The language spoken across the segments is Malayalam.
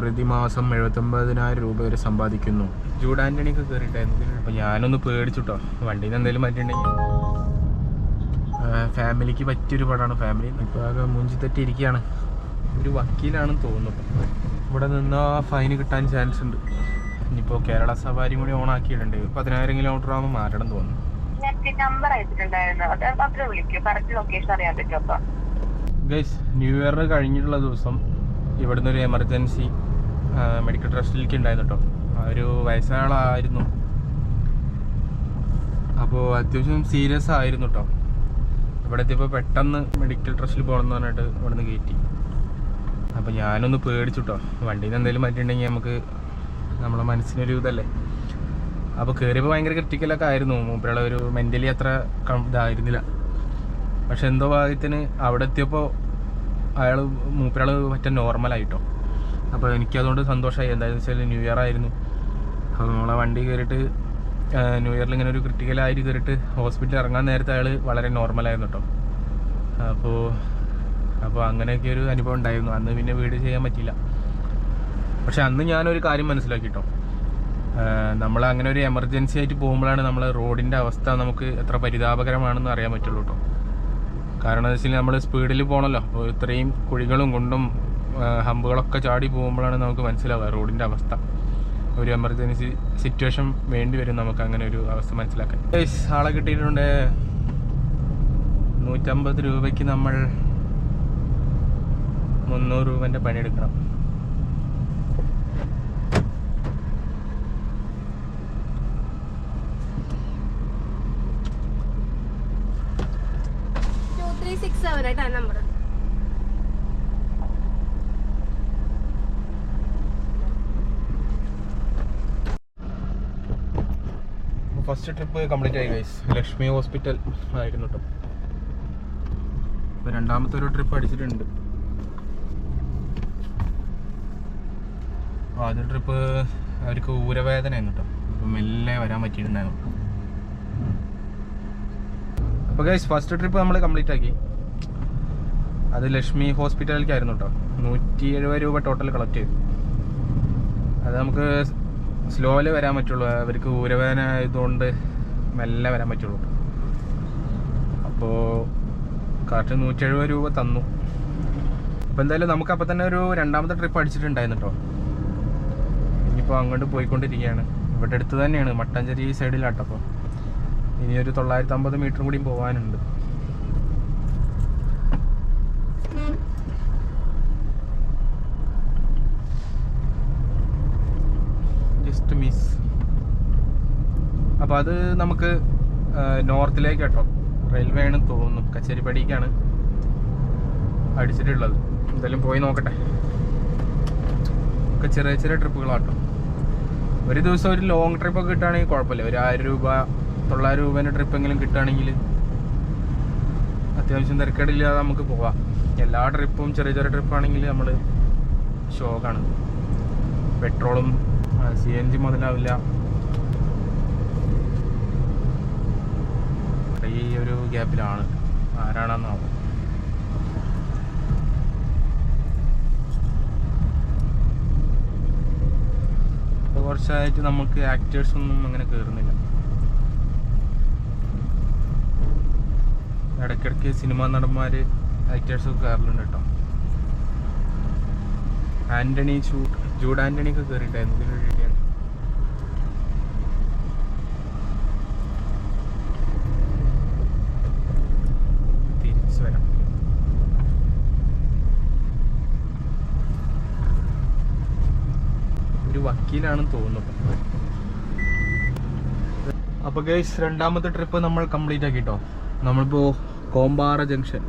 പ്രതിമാസം എഴുപത്തൊമ്പതിനായിരം രൂപ വരെ സമ്പാദിക്കുന്നു. ജൂഡ് ആന്റണിയൊക്കെ കയറിയിട്ടായിരുന്നു അപ്പോൾ ഞാനൊന്ന് പേടിച്ചുട്ടോ. വണ്ടിയിൽ നിന്ന് എന്തെങ്കിലും പറ്റിയിട്ടുണ്ടെങ്കിൽ ഫാമിലിക്ക് പറ്റിയൊരു പടമാണ് ഫാമിലി ഇപ്പോൾ ആകെ മുഞ്ചി തെറ്റിയിരിക്കുകയാണ് ഒരു വക്കീലാണെന്ന് തോന്നുന്നു ഇവിടെ നിന്ന് ഫൈൻ കിട്ടാൻ ചാൻസ് ഉണ്ട്. ഇനിയിപ്പോൾ കേരള സവാരി കൂടി ഓൺ ആക്കിയിട്ടുണ്ട്. പതിനായിരം കിലോമീറ്റർ ആകുമ്പോൾ മാറ്റണം തോന്നുന്നു. ഞാൻ നമ്പർ അയച്ചിട്ടുണ്ടായിരുന്നു. അത് അതിൽ വിളിക്കൂ. കറക്റ്റ് ലൊക്കേഷൻ അറിയാൻ പറ്റും അപ്പൊ. ഗൈസ് ന്യൂ ഇയർ കഴിഞ്ഞിട്ടുള്ള ദിവസം ഇവിടുന്ന് ഒരു എമർജൻസി മെഡിക്കൽ ട്രസ്റ്റിലേക്ക് ഉണ്ടായിരുന്നു കേട്ടോ ഒരു വയസ്സായ ആളായിരുന്നു അപ്പോൾ അത്യാവശ്യം സീരിയസ് ആയിരുന്നു കേട്ടോ ഇവിടെ എത്തിയപ്പോൾ പെട്ടെന്ന് മെഡിക്കൽ ട്രസ്റ്റിൽ പോകണമെന്ന് പറഞ്ഞിട്ട് ഇവിടുന്ന് കയറ്റി അപ്പോൾ ഞാനൊന്ന് പേടിച്ചു കേട്ടോ വണ്ടിയിൽ നിന്ന് എന്തെങ്കിലും പറ്റിയിട്ടുണ്ടെങ്കിൽ നമുക്ക് നമ്മളെ മനസ്സിനൊരു ഇതല്ലേ. അപ്പോൾ കയറിയപ്പോൾ ഭയങ്കര ക്രിട്ടിക്കലൊക്കെ ആയിരുന്നു. മൂപ്പരുടെ ഒരു മെന്റലി അത്ര ഇതായിരുന്നില്ല. പക്ഷെ എന്തോ ഭാഗ്യത്തിന് അവിടെ എത്തിയപ്പോൾ അയാൾ മൂപ്പരാൾ മറ്റേ നോർമലായിട്ടോ അപ്പോൾ എനിക്കതുകൊണ്ട് സന്തോഷമായി എന്തായാലും വെച്ചാൽ ന്യൂ ഇയർ ആയിരുന്നു. അപ്പോൾ നമ്മളെ വണ്ടി കയറിയിട്ട് ന്യൂ ഇയറിൽ ഇങ്ങനെ ഒരു ക്രിട്ടിക്കലായിട്ട് കയറിയിട്ട് ഹോസ്പിറ്റലിൽ ഇറങ്ങാൻ നേരത്തെ അയാൾ വളരെ നോർമലായിരുന്നു കേട്ടോ അപ്പോൾ അപ്പോൾ അങ്ങനെയൊക്കെ ഒരു അനുഭവം ഉണ്ടായിരുന്നു. അന്ന് പിന്നെ വീട് ചെയ്യാൻ പറ്റിയില്ല. പക്ഷെ അന്ന് ഞാനൊരു കാര്യം മനസ്സിലാക്കി കേട്ടോ നമ്മൾ അങ്ങനെ ഒരു എമർജൻസി ആയിട്ട് പോകുമ്പോഴാണ് നമ്മൾ റോഡിന്റെ അവസ്ഥ നമുക്ക് എത്ര പരിതാപകരമാണെന്ന് അറിയാൻ പറ്റുള്ളൂ കേട്ടോ കാരണം എന്താ വെച്ചാൽ നമ്മൾ സ്പീഡിൽ പോകണമല്ലോ അപ്പോൾ ഇത്രയും കുഴികളും കുണ്ടും ഹമ്പുകളൊക്കെ ചാടി പോകുമ്പോഴാണ് നമുക്ക് മനസ്സിലാവുക റോഡിന്റെ അവസ്ഥ. ഒരു എമർജൻസി സിറ്റുവേഷൻ വേണ്ടി വരും നമുക്ക് അങ്ങനെ ഒരു അവസ്ഥ മനസ്സിലാക്കാൻ. ആളെ കിട്ടിയിട്ടുണ്ട് നൂറ്റമ്പത് രൂപയ്ക്ക് നമ്മൾ മുന്നൂറ് രൂപന്റെ പണിയെടുക്കണം. സിക്സ് സെവൻ ആയിട്ടാണ് നമ്പർ ഫസ്റ്റ് ട്രിപ്പ് കംപ്ലീറ്റ് ആയി ഗൈസ് ലക്ഷ്മി ഹോസ്പിറ്റൽ ആയിരുന്നു കേട്ടോ ഇപ്പോൾ രണ്ടാമത്തെ ഒരു ട്രിപ്പ് അടിച്ചിട്ടുണ്ട്. അപ്പോൾ ആദ്യ ട്രിപ്പ് അവർക്ക് ഊരവേദന ആയിരുന്നു കേട്ടോ അപ്പോൾ മെല്ലെ വരാൻ പറ്റിയിട്ടുണ്ടായിരുന്നു. അപ്പോൾ ഗൈസ് ഫസ്റ്റ് ട്രിപ്പ് നമ്മൾ കംപ്ലീറ്റ് ആക്കി. അത് ലക്ഷ്മി ഹോസ്പിറ്റലിലേക്കായിരുന്നു കേട്ടോ നൂറ്റി എഴുപത് രൂപ ടോട്ടൽ കളക്ട് ചെയ്തു. അത് നമുക്ക് സ്ലോയിൽ വരാൻ പറ്റുള്ളൂ. അവർക്ക് ഊരവേദന ആയതുകൊണ്ട് മെല്ലെ വരാൻ പറ്റുള്ളൂ. അപ്പോൾ കറക്റ്റ് നൂറ്റി എഴുപത് രൂപ തന്നു. അപ്പോൾ എന്തായാലും നമുക്ക് അപ്പോൾ തന്നെ ഒരു രണ്ടാമത്തെ ട്രിപ്പ് അടിച്ചിട്ടുണ്ടായിരുന്നു കേട്ടോ ഇനിയിപ്പോൾ അങ്ങോട്ട് പോയിക്കൊണ്ടിരിക്കുകയാണ്. ഇവിടെ അടുത്ത് തന്നെയാണ്. മട്ടാഞ്ചേരി സൈഡിലാട്ടപ്പോൾ ഇനിയൊരു തൊള്ളായിരത്തി അമ്പത് മീറ്റർ കൂടി പോകാനുണ്ട് അപ്പോൾ അത് നമുക്ക് നോർത്തിലേക്ക് കേട്ടോ. റെയിൽവേ ആണ് തോന്നുന്നു. കച്ചേരിപ്പടിക്കാണ് അടിച്ചിട്ടുള്ളത്. എന്തായാലും പോയി നോക്കട്ടെ. ഒക്കെ ചെറിയ ചെറിയ ട്രിപ്പുകളാട്ടോ. ഒരു ദിവസം ഒരു ലോങ് ട്രിപ്പൊക്കെ കിട്ടുകയാണെങ്കിൽ കുഴപ്പമില്ല. ഒരു ആയിരം രൂപ തൊള്ളായിരം രൂപേന്റെ ട്രിപ്പെങ്കിലും കിട്ടുകയാണെങ്കിൽ അത്യാവശ്യം തിരക്കേടില്ലാതെ നമുക്ക് പോവാം. എല്ലാ ട്രിപ്പും ചെറിയ ചെറിയ ട്രിപ്പാണെങ്കിൽ നമ്മൾ ഷോക്കാണ്. പെട്രോളും സി എൻ ജി മുതലാവില്ല ഈ ഒരു ഗ്യാപ്പിലാണ്. ആരാണെന്നാവും. ഇപ്പോൾ കുറച്ചായിട്ട് നമുക്ക് ആക്ടേഴ്സ് ഒന്നും അങ്ങനെ കയറുന്നില്ല ഇടയ്ക്കിടയ്ക്ക് സിനിമാ നടന്മാർ ആക്ടേഴ്സൊക്കെ കയറലുണ്ട് കേട്ടോ. ആന്റണി ജൂഡ് ജൂഡ് ആന്റണി ഒക്കെ കയറിയിട്ടായിരുന്നു ഇതിലൊരു വീഡിയോ തിരിച്ചു വരാം ഒരു തോന്നുന്നു അപ്പോൾ ഗൈസ് രണ്ടാമത്തെ ട്രിപ്പ് നമ്മൾ കംപ്ലീറ്റ് ആക്കി കേട്ടോ നമ്മളിപ്പോൾ കോമ്പാറ ജംഗ്ഷൻ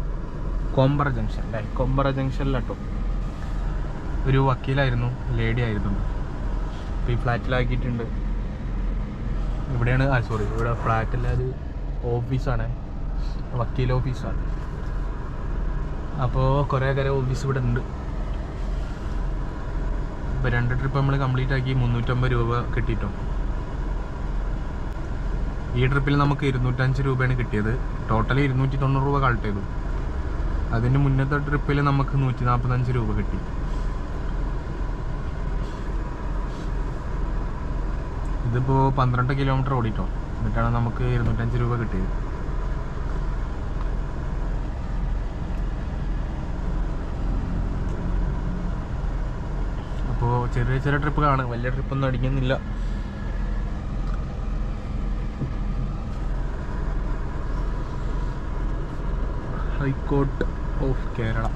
കോമ്പറ ജംഗ്ഷൻ അല്ലേ കോമ്പറ ജംഗ്ഷനിലാട്ടോ ഒരു വക്കീലായിരുന്നു ലേഡി ആയിരുന്നു. ഇപ്പോൾ ഈ ഫ്ലാറ്റിലാക്കിയിട്ടുണ്ട്. ഇവിടെയാണ് ആ സോറി ഇവിടെ ഫ്ലാറ്റിൽ അത് ഓഫീസാണ് വക്കീൽ ഓഫീസാണ് അപ്പോൾ കുറേ കുറേ ഓഫീസ് ഇവിടെ ഉണ്ട്. ഇപ്പോൾ രണ്ട് ട്രിപ്പ് നമ്മൾ കംപ്ലീറ്റ് ആക്കി മുന്നൂറ്റമ്പത് രൂപ കിട്ടിയിട്ടും. ഈ ട്രിപ്പിൽ നമുക്ക് ഇരുന്നൂറ്റഞ്ച് രൂപയാണ് കിട്ടിയത്. ടോട്ടൽ ഇരുന്നൂറ്റി തൊണ്ണൂറ് രൂപ കളക്ട് ചെയ്തു. അതിന് മുന്നത്തെ ട്രിപ്പിൽ നമുക്ക് നൂറ്റി നാൽപ്പത്തഞ്ച് രൂപ കിട്ടി. ഇതിപ്പോൾ പന്ത്രണ്ട് കിലോമീറ്റർ ഓടിയിട്ടോ എന്നിട്ടാണ് നമുക്ക് ഇരുന്നൂറ്റഞ്ച് രൂപ കിട്ടിയത്. ചെറിയ ചെറിയ ട്രിപ്പുകളാണ് വലിയ ട്രിപ്പൊന്നും അടിക്കുന്നില്ല. ഹൈക്കോർട്ട് ഓഫ് കേരള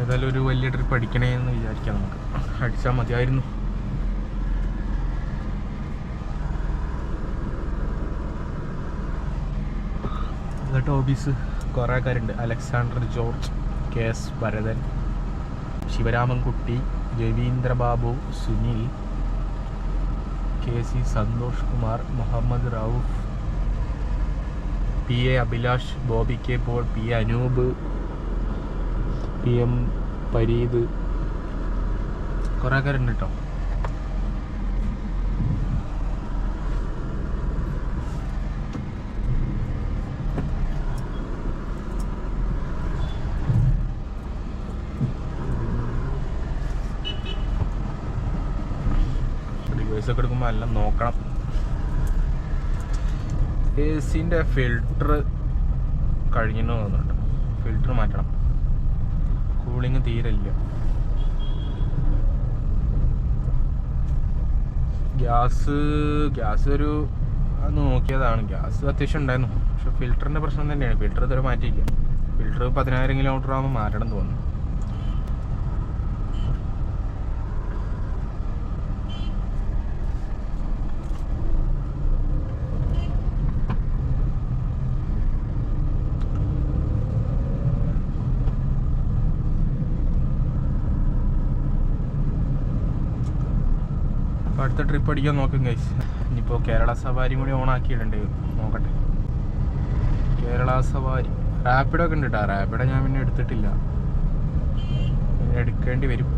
ഏതായാലും ഒരു വലിയ ട്രിപ്പ് അടിക്കണേ എന്ന് വിചാരിക്കാം നമുക്ക്. അടിച്ചാൽ മതിയായിരുന്നു. എന്നിട്ട് കുറേ ആൾക്കാരുണ്ട്. Alexander George K S Bharathan. Sivaramankutty Ravindrababu Sunil K C Santhosh Kumar Muhammad Rauf P A Abhilash Bobby K Paul P A Anoop P M Pareeth കുറേ പേരുണ്ട് കേട്ടോ റിവേഴ്സ് ഒക്കെ എടുക്കുമ്പോൾ എല്ലാം നോക്കണം. എ സിന്റെ ഫിൽട്ടർ കഴിഞ്ഞു തോന്നുന്നുണ്ട്. ഫിൽട്ടർ മാറ്റണം. കൂളിങ് തീരെ ഇല്ല. ഗ്യാസ് ഗ്യാസ് ഒരു അത് നോക്കിയതാണ്. ഗ്യാസ് അത്യാവശ്യം ഉണ്ടായിരുന്നു. പക്ഷെ ഫിൽറ്ററിന്റെ പ്രശ്നം തന്നെയാണ്. ഫിൽറ്റർ ഇതുവരെ മാറ്റിയില്ല. ഫിൽറ്റർ പതിനായിരം കിലോമീറ്റർ ആകുമ്പോൾ മാറ്റണം തോന്നുന്നു. അപ്പോൾ അടുത്ത ട്രിപ്പ് അടിക്കാൻ നോക്കും ഗൈസ് ഇനിയിപ്പോൾ കേരള സവാരി കൂടി ഓൺ ആക്കിയിട്ടുണ്ട്. നോക്കട്ടെ. കേരള സവാരി. റാപ്പിഡോ ഒക്കെ ഉണ്ട് കേട്ടോ റാപ്പിഡോ ഞാൻ പിന്നെ എടുത്തിട്ടില്ല. എടുക്കേണ്ടി വരും.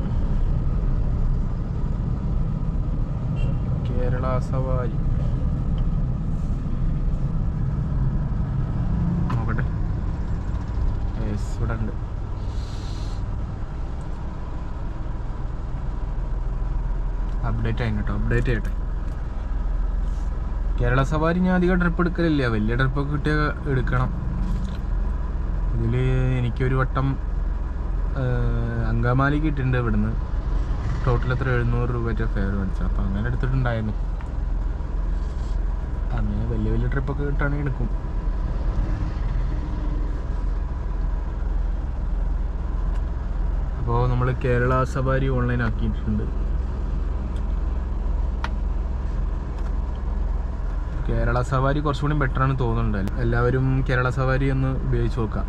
കേരള സവാരി. നോക്കട്ടെ. ഇവിടെ ഉണ്ട്. അപ്ഡേറ്റ് ആയി കേട്ടോ അപ്ഡേറ്റ് ആയിട്ട് കേരള സവാരി ഞാൻ അധികം ട്രിപ്പ് എടുക്കലില്ല. വലിയ ട്രിപ്പൊക്കെ കിട്ടിയ എടുക്കണം. ഇതിൽ എനിക്കൊരു വട്ടം അങ്കമാലി കിട്ടിയിട്ടുണ്ട് ഇവിടുന്ന്. ടോട്ടൽ എത്ര? എഴുന്നൂറ് രൂപയുടെ ഫെയർ മേടിച്ചു. അപ്പം അങ്ങനെ എടുത്തിട്ടുണ്ടായിരുന്നു. അങ്ങനെ വലിയ വലിയ ട്രിപ്പൊക്കെ കിട്ടുകയാണെങ്കിൽ എടുക്കും. അപ്പോൾ നമ്മൾ കേരള സവാരി ഓൺലൈൻ ആക്കിയിട്ടുണ്ട്. കേരള സവാരി കുറച്ചുകൂടി ബെറ്റർ ആണ് തോന്നുന്നുണ്ട്. എല്ലാവരും കേരള സവാരി ഒന്ന് ഉപയോഗിച്ച് നോക്കാം.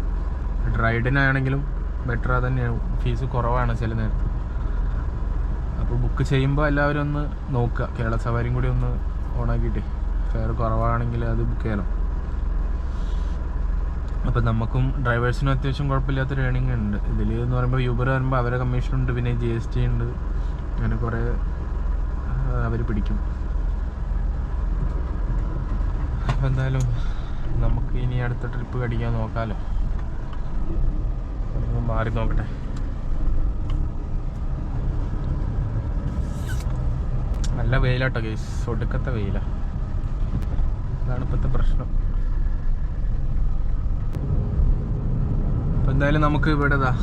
റൈഡിനാണെങ്കിലും ബെറ്റർ തന്നെയാണ് ഫീസ് കുറവാണ് ചില നേരത്ത്. അപ്പോൾ ബുക്ക് ചെയ്യുമ്പോൾ എല്ലാവരും ഒന്ന് നോക്കുക. കേരള സവാരിയും കൂടി ഒന്ന് ഓണാക്കിയിട്ട്. ഫെയർ കുറവാണെങ്കിൽ അത് ബുക്ക് ചെയ്യണം. അപ്പം നമുക്കും ഡ്രൈവേഴ്സിനും അത്യാവശ്യം കുഴപ്പമില്ലാത്തൊരു ഏണിംഗ് ഉണ്ട്. ഇതിൽ എന്ന് പറയുമ്പോൾ യൂബർ വരുമ്പോൾ അവരെ കമ്മീഷൻ ഉണ്ട്. പിന്നെ ജി എസ് ടി ഉണ്ട്. അങ്ങനെ കുറേ അവർ പിടിക്കും. അപ്പം എന്തായാലും നമുക്ക് ഇനി അടുത്ത ട്രിപ്പ് കടിക്കാൻ നോക്കാമല്ലോ മാറി നോക്കട്ടെ. നല്ല വെയിലാട്ടോ കേസ് ഒടുക്കത്തെ വെയിലാ. അതാണ് ഇപ്പോഴത്തെ പ്രശ്നം. അപ്പം എന്തായാലും നമുക്ക് ഇവിടെ ഇതാ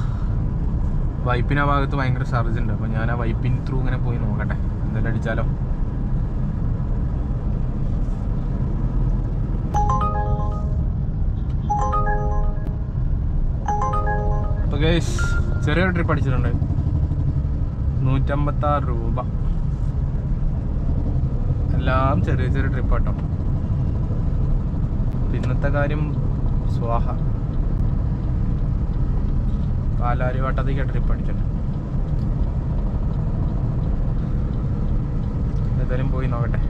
വൈപ്പിന് ഭാഗത്ത് ഭയങ്കര സർജ് ഉണ്ട്. അപ്പം ഞാൻ ആ വൈപ്പിൻ ത്രൂ ഇങ്ങനെ പോയി നോക്കട്ടെ. എന്തായാലും അടിച്ചാലോ? ഗൈസ് ചെറിയൊരു ട്രിപ്പ് അടിച്ചിട്ടുണ്ട്. നൂറ്റമ്പത്താറ് രൂപ. എല്ലാം ചെറിയ ചെറിയ ട്രിപ്പ് കേട്ടോ പിന്നത്തെ കാര്യം സ്വാഹ. പാലാരി വട്ടത്തേക്ക് ട്രിപ്പ് അടിച്ചിട്ടുണ്ട് ഏതായാലും പോയി നോക്കട്ടെ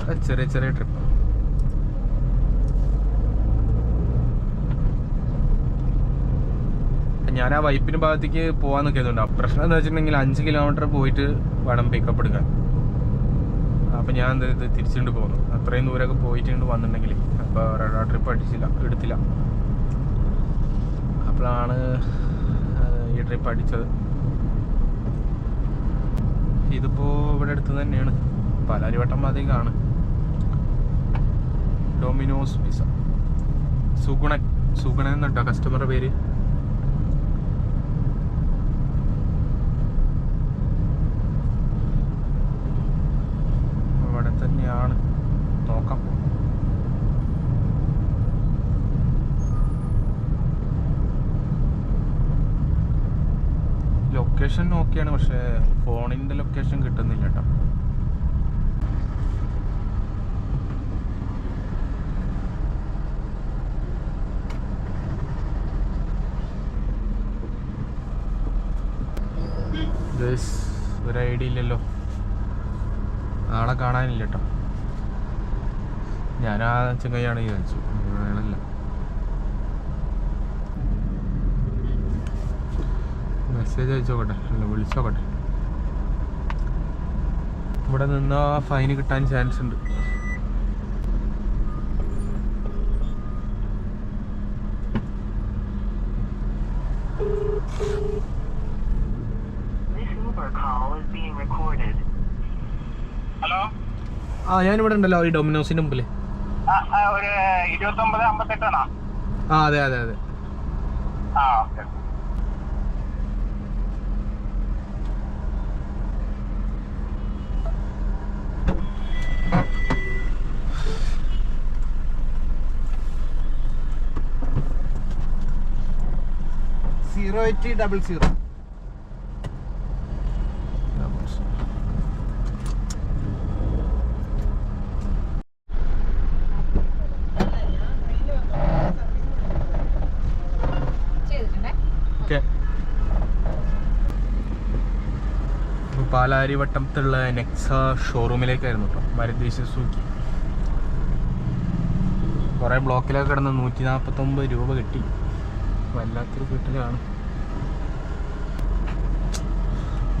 അത് ചെറിയ ചെറിയ ട്രിപ്പ് ഞാൻ ആ വൈപ്പിന് ഭാഗത്തേക്ക് പോകാൻ നിൽക്കുന്നുണ്ട് പ്രശ്നം എന്ന് വെച്ചിട്ടുണ്ടെങ്കിൽ അഞ്ച് കിലോമീറ്റർ പോയിട്ട് വേണം പിക്കപ്പ് എടുക്കാൻ. അപ്പം ഞാൻ എന്താ ഇത് തിരിച്ചുകൊണ്ട് പോകുന്നു. അത്രയും ദൂരമൊക്കെ പോയിട്ടുണ്ട് വന്നിട്ടുണ്ടെങ്കിൽ അപ്പോൾ റെഡാർ ട്രിപ്പ് അടിച്ചില്ല എടുത്തില്ല. അപ്പോഴാണ് ഈ ട്രിപ്പ് അടിച്ചത്. ഇതിപ്പോൾ ഇവിടെ അടുത്ത് തന്നെയാണ്. പാലാരിവട്ടം ഭാഗത്തേക്കാണ് ഡൊമിനോസ് പിസ. സുഗുണൻ സുഗുണൻ എന്നുണ്ടോ കസ്റ്റമറുടെ പേര്? അവിടെ തന്നെയാണ്. നോക്കാം. ലൊക്കേഷൻ നോക്കിയാണ് പക്ഷേ ഫോണിന്റെ ലൊക്കേഷൻ കിട്ടുന്നില്ല കേട്ടോ. Guys, ഒരു ഐഡിയ ഇല്ലല്ലോ. ആളെ കാണാനില്ല കേട്ടോ ഞാൻ ആ ചെങ്ങയ്യാണ് വിചാരിച്ചു. വേണമല്ല മെസ്സേജ് അയച്ചോക്കട്ടെ. അല്ല വിളിച്ചോക്കട്ടെ. ഇവിടെ നിന്നാ ഫൈന് കിട്ടാൻ ചാൻസ് ഉണ്ട്. ഹലോ ആ ഞാനിവിടെ ഉണ്ടല്ലോ ഈ ഡൊമിനോസിന്റെ മുമ്പിൽ. ഒരു ഇരുപത്തൊമ്പത് അമ്പത്തെട്ടാണോ? ആ അതെ അതെ അതെ. ആ okay. Zero eight double zero ചെയ്തിട്ടുണ്ടേ okay പാലാരിവട്ടത്തുള്ള നെക്സ ഷോറൂമിലേക്കായിരുന്നു കേട്ടോ മരുതി സൂക്കി കുറേ ബ്ലോക്കിലൊക്കെ കിടന്ന് നൂറ്റി നാൽപ്പത്തൊമ്പത് രൂപ കിട്ടി. വല്ലാത്തൊരു കിട്ടലാണ്.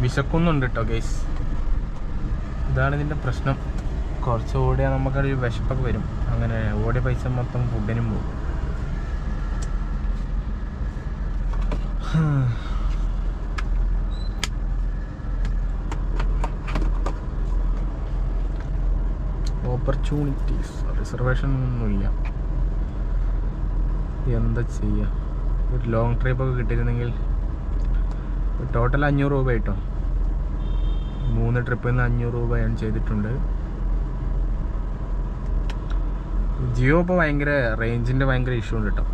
വിശക്കുന്നുണ്ട് കേട്ടോ ഗൈസ് ഇതാണ് ഇതിന്റെ പ്രശ്നം. കുറച്ച് ഓടിയാൽ നമുക്കൊരു വിശപ്പൊക്കെ വരും. അങ്ങനെ ഓടിയ പൈസ മൊത്തം ഫുഡിനും പോകും. ഓപ്പർച്യൂണിറ്റീസ് റിസർവേഷൻ ഒന്നുമില്ല. എന്താ ചെയ്യുക ഒരു ലോങ് ട്രിപ്പൊക്കെ കിട്ടിയിരുന്നെങ്കിൽ ടോട്ടൽ അഞ്ഞൂറ് രൂപ കിട്ടും. മൂന്ന് ട്രിപ്പിൽ നിന്ന് അഞ്ഞൂറ് രൂപ ഞാൻ ചെയ്തിട്ടുണ്ട്. ജിയോ ഇപ്പോൾ ഭയങ്കര റേഞ്ചിന്റെ ഭയങ്കര ഇഷ്യൂ ഉണ്ട് കേട്ടോ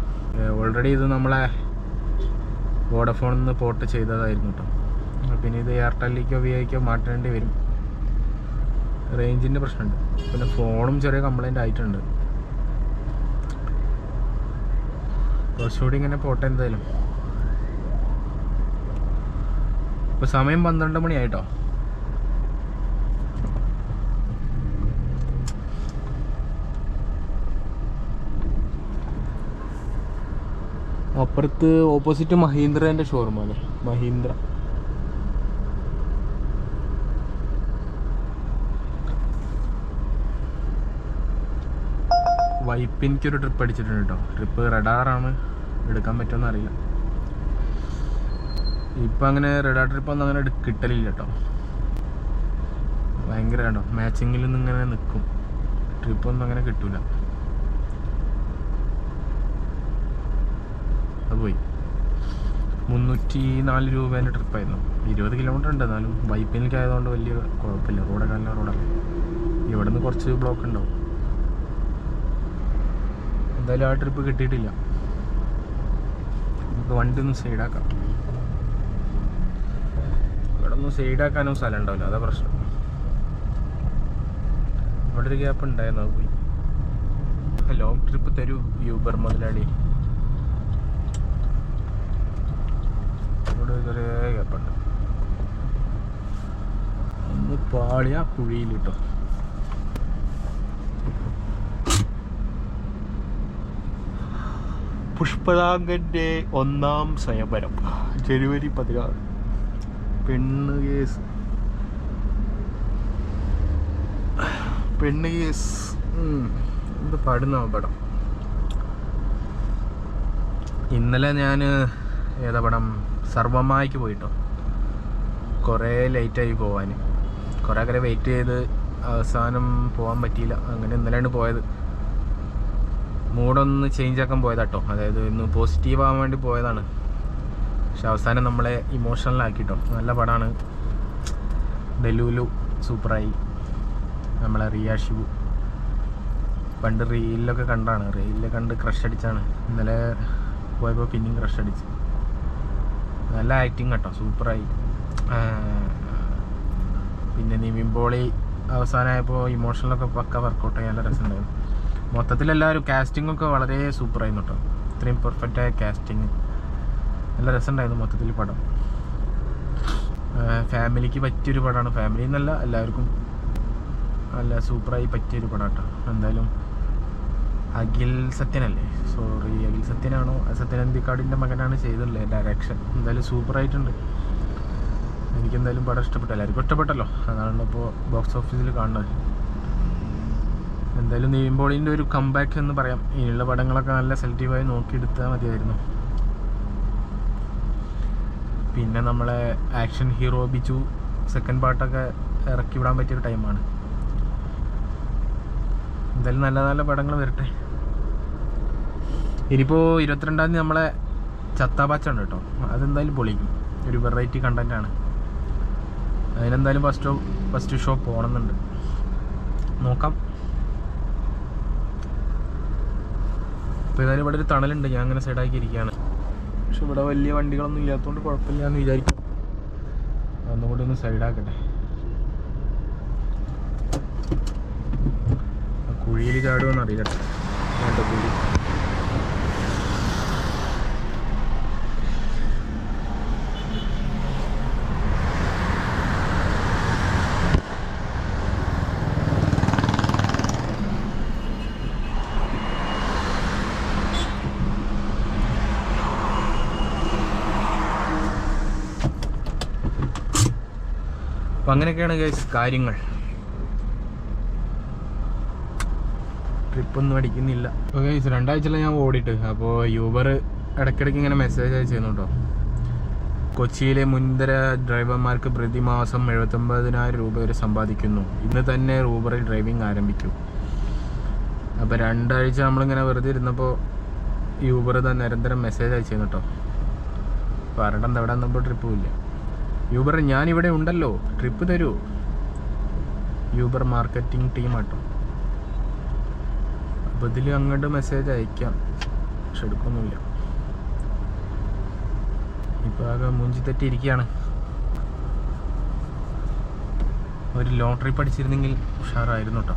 ഓൾറെഡി ഇത് നമ്മളെ വോഡഫോണിൽ നിന്ന് പോർട്ട് ചെയ്തതായിരുന്നു കേട്ടോ പിന്നെ ഇത് എയർടെല്ലിലേക്കോ വി മാറ്റേണ്ടി വരും. റേഞ്ചിന്റെ പ്രശ്നമുണ്ട്. പിന്നെ ഫോണും ചെറിയ കംപ്ലൈന്റ് ആയിട്ടുണ്ട്. കുറച്ചുകൂടി ഇങ്ങനെ പോട്ടെ എന്തായാലും. ഇപ്പോൾ സമയം പന്ത്രണ്ട് മണിയായിട്ടോ അപ്പുറത്ത് ഓപ്പോസിറ്റ് മഹീന്ദ്രേന്റെ ഷോറൂമാണ് മഹീന്ദ്ര. വൈപ്പിനിക്കൊരു ട്രിപ്പ് അടിച്ചിട്ടുണ്ട് കേട്ടോ ട്രിപ്പ് റഡാറാണ് എടുക്കാൻ പറ്റുമെന്ന് അറിയില്ല. ഇപ്പം അങ്ങനെ റഡാർ ട്രിപ്പ് ഒന്നും അങ്ങനെ കിട്ടലില്ല കേട്ടോ ഭയങ്കര കേട്ടോ മാച്ചിങ്ങിൽ നിന്ന് ഇങ്ങനെ നിൽക്കും ട്രിപ്പൊന്നും അങ്ങനെ കിട്ടൂല. അത് പോയി. മുന്നൂറ്റി നാല് രൂപേന്റെ ട്രിപ്പായിരുന്നു ഇരുപത് കിലോമീറ്റർ ഉണ്ട് എന്നാലും വൈപ്പിനിലേക്ക് ആയതുകൊണ്ട് വലിയ കുഴപ്പമില്ല. റോഡൊക്കെ നല്ല റോഡൊക്കെ ഇവിടെ നിന്ന് കുറച്ച് ബ്ലോക്ക് ഉണ്ടാവും. എന്തായാലും ആ ട്രിപ്പ് കിട്ടിയിട്ടില്ല. നമുക്ക് വണ്ടി ഒന്ന് സൈഡാക്കാം ഇവിടെ ഒന്നും സൈഡാക്കാനും സ്ഥലം ഉണ്ടാവില്ല അതാ പ്രശ്നം. അവിടെ ഒരു ഗ്യാപ്പ് ഉണ്ടായിരുന്നു അത് പോയി. ലോങ് ട്രിപ്പ് തരൂ യൂബർ മുതലാളി. ഇവിടെ ചെറിയ ഗ്യാപ്പുണ്ട് ഒന്ന് പാളിയ കുഴിയിൽ കേട്ടോ പുഷ്പരാഗന്റെ ഒന്നാം സ്വയംവരം ജനുവരി പതിനാറ്. പെണ്ണ് കേസ്. പെണ്ണ് കേസ്. എന്ത് പാടുന്ന പടം. ഇന്നലെ ഞാൻ ഏതാ പടം? സർവമായിക്ക് പോയിട്ടോ. കുറേ ലേറ്റായി പോവാൻ കുറേ അക്കരെ വെയിറ്റ് ചെയ്ത് അവസാനം പോകാൻ പറ്റിയില്ല. അങ്ങനെ ഇന്നലെയാണ് പോയത്. മൂഡൊന്ന് ചേഞ്ച് ആക്കാൻ പോയതാട്ടോ. അതായത് ഇന്ന് പോസിറ്റീവ് ആവാൻ വേണ്ടി പോയതാണ്. പക്ഷെ അവസാനം നമ്മളെ ഇമോഷണൽ ഇമോഷണലാക്കിട്ടോ നല്ല പടമാണ് ഡെലൂലു സൂപ്പറായി. നമ്മളെ റിയ പണ്ട് റീലിലൊക്കെ കണ്ടാണ്. റീലിൽ കണ്ട് ക്രഷ് അടിച്ചാണ്. ഇന്നലെ പോയപ്പോൾ പിന്നെയും ക്രഷ് അടിച്ച്. നല്ല ആക്ടിങ് കേട്ടോ സൂപ്പറായി. പിന്നെ നിവിൻ അവസാനമായപ്പോൾ ഇമോഷണലൊക്കെ പക്ക വർക്കൗട്ട് ചെയ്യാൻ നല്ല രസമുണ്ടായിരുന്നു. മൊത്തത്തിൽ എല്ലാവരും കാസ്റ്റിംഗ് ഒക്കെ വളരെ സൂപ്പറായിരുന്നു കേട്ടോ ഇത്രയും പെർഫെക്റ്റ് ആയ കാസ്റ്റിംഗ് നല്ല രസമുണ്ടായിരുന്നു മൊത്തത്തിൽ പടം. ഫാമിലിക്ക് പറ്റിയൊരു പടമാണ് ഫാമിലി എന്നല്ല എല്ലാവർക്കും നല്ല സൂപ്പറായി പറ്റിയൊരു പടം കേട്ടോ എന്തായാലും അഖിൽ സത്യനല്ലേ സോറി അഖിൽ സത്യനാണോ? സത്യൻ അന്തിക്കാടിന്റെ മകനാണ് ചെയ്തിട്ടുള്ളത് ഡയറക്ഷൻ എന്തായാലും സൂപ്പറായിട്ടുണ്ട് എനിക്കെന്തായാലും പടം ഇഷ്ടപ്പെട്ടു. എല്ലാവർക്കും ഇഷ്ടപ്പെട്ടല്ലോ. അതാണ് ഇപ്പോൾ ബോക്സ് ഓഫീസിൽ കാണുന്നത്. എന്തായാലും നീമ്പോളിന്റെ ഒരു കംബാക്ക് എന്ന് പറയാം. ഇനിയുള്ള പടങ്ങളൊക്കെ നല്ല സെലക്റ്റീവായി നോക്കിയെടുത്താൽ മതിയായിരുന്നു. പിന്നെ നമ്മളെ ആക്ഷൻ ഹീറോ ബിജു സെക്കൻഡ് പാർട്ടൊക്കെ ഇറക്കി വിടാൻ പറ്റിയൊരു ടൈമാണ് എന്തായാലും നല്ല നല്ല പടങ്ങൾ വരട്ടെ. ഇനിയിപ്പോൾ ഇരുപത്തിരണ്ടാം തീയതി നമ്മളെ ചത്താപാച്ച ഉണ്ട് കേട്ടോ. അതെന്തായാലും പൊളിക്കും. ഒരു വെറൈറ്റി കണ്ടന്റാണ് അതിനെന്തായാലും ഫസ്റ്റ് ഫസ്റ്റ് ഷോ പോകണമെന്നുണ്ട്. നോക്കാം. ഇപ്പോൾ ഏതായാലും ഇവിടെ ഒരു തണലുണ്ട്. ഞാൻ അങ്ങനെ സൈഡാക്കി ഇരിക്കുകയാണ്. പക്ഷെ ഇവിടെ വലിയ വണ്ടികളൊന്നും ഇല്ലാത്തതുകൊണ്ട് കുഴപ്പമില്ല എന്ന് വിചാരിക്കും ഒന്നും ഒന്ന് സൈഡാക്കട്ടെ കുഴിയിൽ ചാടുമെന്ന് അറിയില്ല. വേണ്ട കുഴി. അപ്പം അങ്ങനെയൊക്കെയാണ് ഗൈസ് കാര്യങ്ങൾ. ട്രിപ്പൊന്നും അടിക്കുന്നില്ല. അപ്പോൾ ഗൈസ് രണ്ടാഴ്ച ഞാൻ ഓടിയിട്ട്. അപ്പോൾ യൂബർ ഇടയ്ക്കിടയ്ക്ക് ഇങ്ങനെ മെസ്സേജ് അയച്ചിരുന്നു കേട്ടോ കൊച്ചിയിലെ മുൻതര ഡ്രൈവർമാർക്ക് പ്രതിമാസം എഴുപത്തൊമ്പതിനായിരം രൂപ വരെ സമ്പാദിക്കുന്നു. ഇന്ന് തന്നെ ഊബറിൽ ഡ്രൈവിംഗ് ആരംഭിക്കും. അപ്പോൾ രണ്ടാഴ്ച നമ്മളിങ്ങനെ വെറുതെ ഇരുന്നപ്പോൾ യൂബർ തന്നെ നിരന്തരം മെസ്സേജ് അയച്ചിരുന്നു കേട്ടോ പറയണ്ട അവിടെ നിന്നപ്പോൾ ട്രിപ്പും ഇല്ല. യൂബർ ഞാനിവിടെ ഉണ്ടല്ലോ. ട്രിപ്പ് തരൂ. യൂബർ മാർക്കറ്റിംഗ് ടീം ആട്ടോ. അപ്പോൾ ഇതിൽ അങ്ങോട്ട് മെസ്സേജ് അയക്കാം. പക്ഷെ എടുക്കൊന്നുമില്ല. ഇപ്പോൾ ആകെ മൂഞ്ചി തെറ്റിയിരിക്കുകയാണ്. ഒരു ലോട്ടറി പഠിച്ചിരുന്നെങ്കിൽ ഉഷാറായിരുന്നു കേട്ടോ